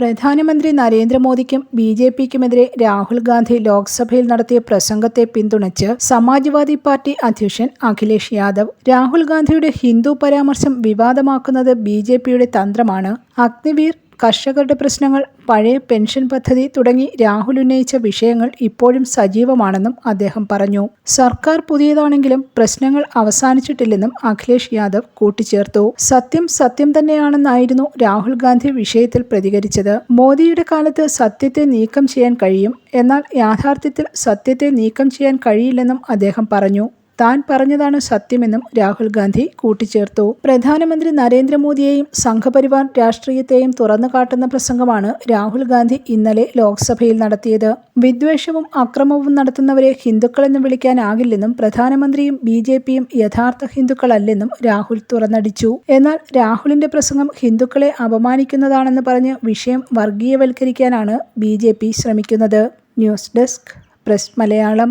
പ്രധാനമന്ത്രി നരേന്ദ്രമോദിക്കും B J പിക്കുമെതിരെ രാഹുൽ ഗാന്ധി ലോക്സഭയിൽ നടത്തിയ പ്രസംഗത്തെ പിന്തുണച്ച് സമാജ്വാദി പാർട്ടി അധ്യക്ഷൻ അഖിലേഷ് യാദവ് രാഹുൽ ഗാന്ധിയുടെ ഹിന്ദു പരാമർശം വിവാദമാക്കുന്നത് ബി തന്ത്രമാണ്. അഗ്നിവീർ കർഷകരുടെ പ്രശ്നങ്ങൾ പഴയ പെൻഷൻ പദ്ധതി തുടങ്ങി രാഹുൽ ഉന്നയിച്ച വിഷയങ്ങൾ ഇപ്പോഴും സജീവമാണെന്നും അദ്ദേഹം പറഞ്ഞു. സർക്കാർ പുതിയതാണെങ്കിലും പ്രശ്നങ്ങൾ അവസാനിച്ചിട്ടില്ലെന്നും അഖിലേഷ് യാദവ് കൂട്ടിച്ചേർത്തു. സത്യം സത്യം തന്നെയാണെന്നായിരുന്നു രാഹുൽ ഗാന്ധി വിഷയത്തിൽ പ്രതികരിച്ചത്. മോദിയുടെ കാലത്ത് സത്യത്തെ നീക്കം ചെയ്യാൻ കഴിയും എന്നാൽ യാഥാർത്ഥ്യത്തിൽ സത്യത്തെ നീക്കം ചെയ്യാൻ കഴിയില്ലെന്നും അദ്ദേഹം പറഞ്ഞു. താൻ പറഞ്ഞതാണ് സത്യമെന്നും രാഹുൽ ഗാന്ധി കൂട്ടിച്ചേർത്തു. പ്രധാനമന്ത്രി നരേന്ദ്രമോദിയെയും സംഘപരിവാർ രാഷ്ട്രീയത്തെയും തുറന്നു കാട്ടുന്ന പ്രസംഗമാണ് രാഹുൽ ഗാന്ധി ഇന്നലെ ലോക്സഭയിൽ നടത്തിയത്. വിദ്വേഷവും അക്രമവും നടത്തുന്നവരെ ഹിന്ദുക്കളെന്ന് വിളിക്കാനാകില്ലെന്നും പ്രധാനമന്ത്രിയും ബി ജെ പിയും യഥാർത്ഥ ഹിന്ദുക്കളല്ലെന്നും രാഹുൽ തുറന്നടിച്ചു. എന്നാൽ രാഹുലിന്റെ പ്രസംഗം ഹിന്ദുക്കളെ അപമാനിക്കുന്നതാണെന്ന് പറഞ്ഞ് വിഷയം വർഗീയവൽക്കരിക്കാനാണ് ബി ശ്രമിക്കുന്നത്. News desk press Malayalam.